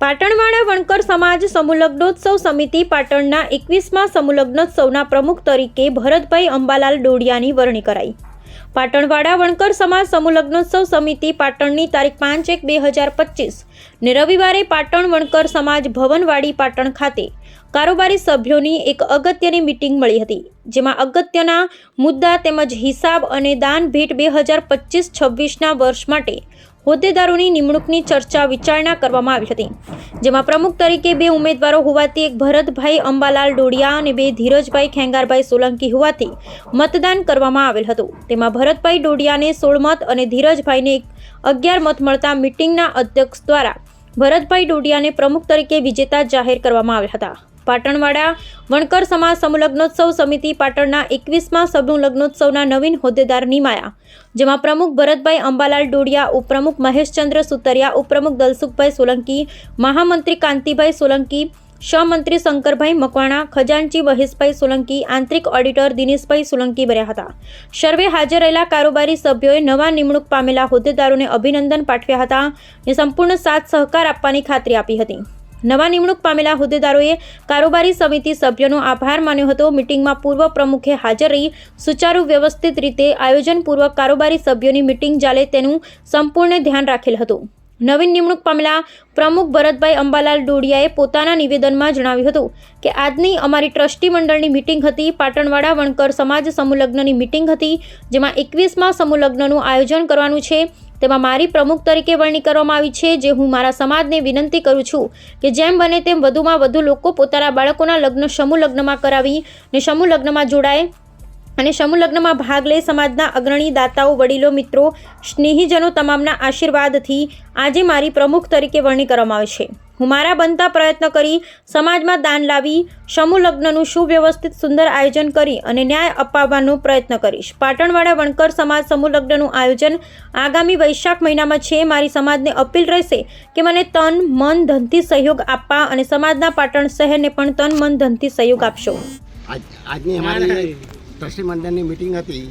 પાટણવાડા વણકર સમાજ સમૂહલગ્નોત્સવ સમિતિ પાટણના એકવીસમાં સમૂહલગ્નોત્સવના પ્રમુખ તરીકે ભરતભાઈ અંબાલાલ ડોડિયાની વરણી કરાઈ. પાટણવાડા વણકર સમાજ સમૂહલગ્નોત્સવ સમિતિ પાટણની તારીખ પાંચ એક બે હજાર પચીસ ને રવિવારે પાટણ વણકર સમાજ ભવનવાડી પાટણ ખાતે કારોબારી સભ્યોની એક અગત્યની મિટિંગ મળી હતી, જેમાં અગત્યના મુદ્દા તેમજ હિસાબ અને દાન ભેટ બે હજાર પચીસ છવ્વીસના વર્ષ માટે હોદ્દેદારોની નિમણૂકની ચર્ચા વિચારણા કરવામાં આવી હતી, જેમાં પ્રમુખ તરીકે બે ઉમેદવારો હોવાથી એક ભરતભાઈ અંબાલાલ ડોડિયા અને બે ધીરજભાઈ ખેંગારભાઈ સોલંકી હોવાથી મતદાન કરવામાં આવેલ હતું. તેમાં ભરતભાઈ ડોડિયાને સોળ મત અને ધીરજભાઈને અગિયાર મત મળતા મિટિંગના અધ્યક્ષ દ્વારા ભરતભાઈ ડોડિયાને પ્રમુખ તરીકે વિજેતા જાહેર કરવામાં આવ્યા હતા. પાટણવાડા વણકર સમાજ સમૂહલગ્નોત્સવ સમિતિ પાટણના એકવીસમાં સમૂહલગ્નોત્સવના નવીન હોદ્દેદાર નિમાયા, જેમાં પ્રમુખ ભરતભાઈ અંબાલાલ ડોડિયા, ઉપપ્રમુખ મહેશચંદ્ર સુતરિયા, ઉપપ્રમુખ દલસુખભાઈ સોલંકી, મહામંત્રી કાંતિભાઈ સોલંકી, સહમંત્રી શંકરભાઈ મકવાણા, ખજાનચી મહેશભાઈ સોલંકી, આંતરિક ઓડિટર દિનેશભાઈ સોલંકી બન્યા હતા. સર્વે હાજર રહેલા કારોબારી સભ્યોએ નવા નિમણૂક પામેલા હોદ્દેદારોને અભિનંદન પાઠવ્યા હતા અને સંપૂર્ણ સાથ સહકાર આપવાની ખાતરી આપી હતી. નવા નિમણૂક પામેલા હોદ્દેદારોએ કારોબારી સમિતિ સભ્યોનો આભાર માન્યો હતો. મિટિંગમાં પૂર્વ પ્રમુખે હાજર રહી સુચારુ વ્યવસ્થિત રીતે આયોજનપૂર્વક કારોબારી સભ્યોની મિટિંગ ચાલે તેનું સંપૂર્ણ ધ્યાન રાખેલ હતું. નવીન નિમણૂક પામેલા પ્રમુખ ભરતભાઈ અંબાલાલ ડોડિયાએ પોતાના નિવેદનમાં જણાવ્યું હતું કે, આજની અમારી ટ્રસ્ટી મંડળની મિટિંગ હતી. પાટણવાડા વણકર સમાજ સમૂહલગ્નની મિટિંગ હતી, જેમાં એકવીસમાં સમૂહલગ્નનું આયોજન કરવાનું છે. તેમાં મારી પ્રમુખ તરીકે વરણી કરવામાં આવી છે, જે હું મારા સમાજને વિનંતી કરું છું કે જેમ બને તેમ વધુમાં વધુ લોકો પોતાના બાળકોના લગ્ન સમૂહ લગ્નમાં કરાવી ને સમૂહ લગ્નમાં જોડાય અને સમૂહ લગ્નમાં ભાગ લઈ સમાજના અગ્રણી દાતાઓ, વડીલો, મિત્રો, સ્નેહીજનો તમામના આશીર્વાદથી આજે મારી પ્રમુખ તરીકે વરણી કરવામાં આવે છે. હું મારા બનતા પ્રયત્ન કરી સમાજમાં દાન લાવી સમૂહ લગ્નનું સુવ્યવસ્થિત સુંદર આયોજન કરી અને ન્યાય અપાવવાનો પ્રયત્ન કરીશ. પાટણવાડા વણકર સમાજ સમૂહ લગ્નનું આયોજન આગામી વૈશાખ મહિનામાં છે. મારી સમાજને અપીલ રહેશે કે મને તન મન ધનથી સહયોગ આપવા અને સમાજના પાટણ શહેરને પણ તન મન ધનથી સહયોગ આપશો. આજની અમારી ટ્રસ્ટી મંડળની મિટિંગ હતી.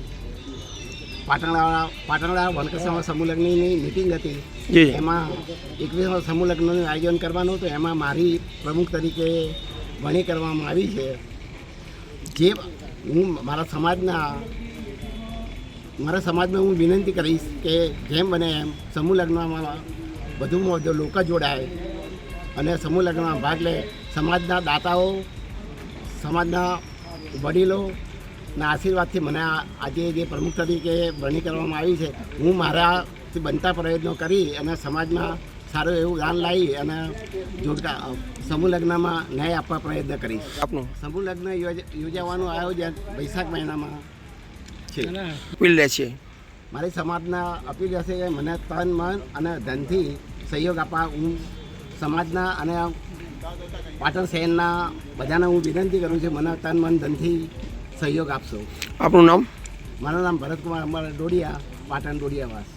પાટણવાળા પાટણવાળા વનકર સમાજ સમૂહલગ્નની મિટિંગ હતી. એમાં એકવીસમાં સમૂહલગ્નનું આયોજન કરવાનું હતું. એમાં મારી પ્રમુખ તરીકે વણી કરવામાં આવી છે. જે હું મારા સમાજના મારા સમાજમાં હું વિનંતી કરીશ કે જેમ બને એમ સમૂહ લગ્નમાં વધુમાં વધુ લોકો જોડાય અને સમૂહ લગ્નમાં ભાગ લે. સમાજના દાતાઓ સમાજના વડીલો ના આશીર્વાદથી મને આજે જે પ્રમુખ તરીકે વરણી કરવામાં આવી છે હું મારા બનતા પ્રયત્નો કરી અને સમાજમાં સારું એવું દાન લાવી અને જોડતા સમૂહ લગ્નમાં ન્યાય આપવા પ્રયત્ન કરીશ. આપનું. સમૂહ લગ્ન યોજ- યોજાવાનું આયોજન વૈશાખ મહિનામાં છે. અપીલ લે છે. મારી સમાજના અપીલ હશે કે મને તન મન અને ધનથી સહયોગ આપવા હું સમાજના અને પાટણ શહેરના બધાને હું વિનંતી કરું છું મને તન મન ધનથી સહયોગ આપશો. આપણું નામ? મારું નામ ભરતકુમાર અમારે ડોડિયા પાટણ ડોડિયાવાસ